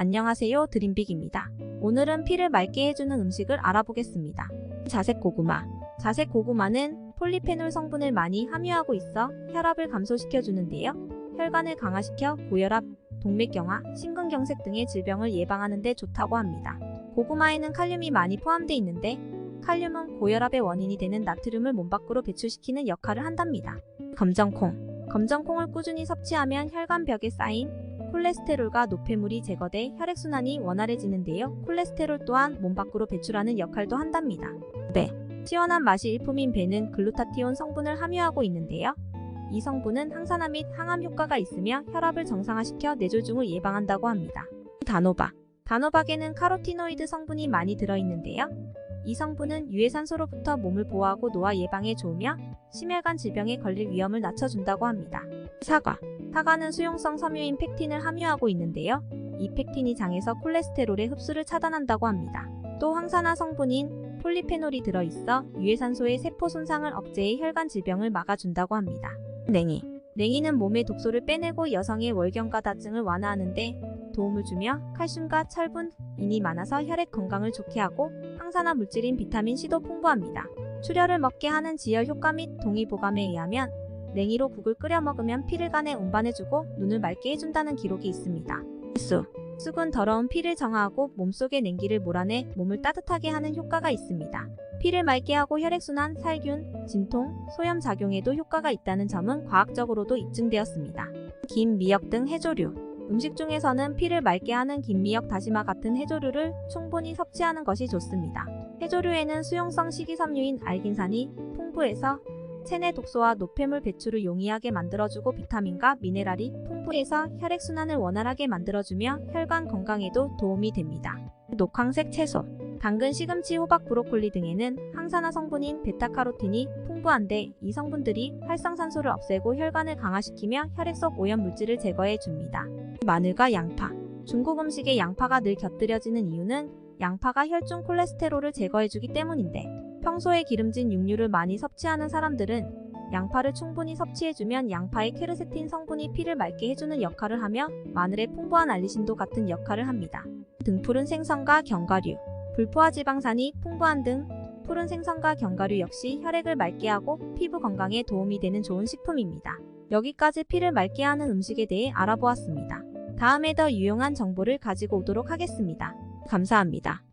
안녕하세요 드림빅입니다. 오늘은 피를 맑게 해주는 음식을 알아보겠습니다. 자색 고구마 자색 고구마는 폴리페놀 성분을 많이 함유하고 있어 혈압을 감소시켜 주는데요. 혈관을 강화시켜 고혈압, 동맥경화, 심근경색 등의 질병을 예방하는 데 좋다고 합니다. 고구마에는 칼륨이 많이 포함되어 있는데 칼륨은 고혈압의 원인이 되는 나트륨을 몸 밖으로 배출시키는 역할을 한답니다. 검정콩 검정콩을 꾸준히 섭취하면 혈관벽에 쌓인 콜레스테롤과 노폐물이 제거돼 혈액순환이 원활해지는데요. 콜레스테롤 또한 몸 밖으로 배출하는 역할도 한답니다. 배 시원한 맛이 일품인 배는 글루타티온 성분을 함유하고 있는데요. 이 성분은 항산화 및 항암 효과가 있으며 혈압을 정상화시켜 뇌졸중을 예방한다고 합니다. 단호박 단호박에는 카로티노이드 성분이 많이 들어있는데요. 이 성분은 유해산소로부터 몸을 보호하고 노화 예방에 좋으며 심혈관 질병에 걸릴 위험을 낮춰준다고 합니다. 사과 사과는 수용성 섬유인 펙틴을 함유하고 있는데요. 이 펙틴이 장에서 콜레스테롤의 흡수를 차단한다고 합니다. 또 항산화 성분인 폴리페놀이 들어있어 유해산소의 세포 손상을 억제해 혈관 질병을 막아준다고 합니다. 냉이 냉이는 몸의 독소를 빼내고 여성의 월경과 다증을 완화하는데 도움을 주며 칼슘과 철분, 인이 많아서 혈액 건강을 좋게 하고 항산화 물질인 비타민 C도 풍부합니다. 출혈을 먹게 하는 지혈 효과 및 동의 보감에 의하면 냉이로 국을 끓여 먹으면 피를 간에 운반해주고 눈을 맑게 해준다는 기록이 있습니다. 쑥 쑥은 더러운 피를 정화하고 몸속의 냉기를 몰아내 몸을 따뜻하게 하는 효과가 있습니다. 피를 맑게 하고 혈액순환, 살균, 진통, 소염 작용에도 효과가 있다는 점은 과학적으로도 입증되었습니다. 김, 미역 등 해조류 음식 중에서는 피를 맑게 하는 김미역 다시마 같은 해조류를 충분히 섭취하는 것이 좋습니다. 해조류에는 수용성 식이섬유인 알긴산이 풍부해서 체내 독소와 노폐물 배출을 용이하게 만들어주고 비타민과 미네랄이 풍부해서 혈액순환을 원활하게 만들어주며 혈관 건강에도 도움이 됩니다. 녹황색 채소 당근, 시금치, 호박, 브로콜리 등에는 항산화 성분인 베타카로틴이 풍부한데 이 성분들이 활성산소를 없애고 혈관을 강화시키며 혈액 속 오염 물질을 제거해 줍니다. 마늘과 양파 중국 음식에 양파가 늘 곁들여지는 이유는 양파가 혈중 콜레스테롤을 제거해주기 때문인데 평소에 기름진 육류를 많이 섭취하는 사람들은 양파를 충분히 섭취해주면 양파의 케르세틴 성분이 피를 맑게 해주는 역할을 하며 마늘의 풍부한 알리신도 같은 역할을 합니다. 등푸른 생선과 견과류 불포화 지방산이 풍부한 등 푸른 생선과 견과류 역시 혈액을 맑게 하고 피부 건강에 도움이 되는 좋은 식품입니다. 여기까지 피를 맑게 하는 음식에 대해 알아보았습니다. 다음에 더 유용한 정보를 가지고 오도록 하겠습니다. 감사합니다.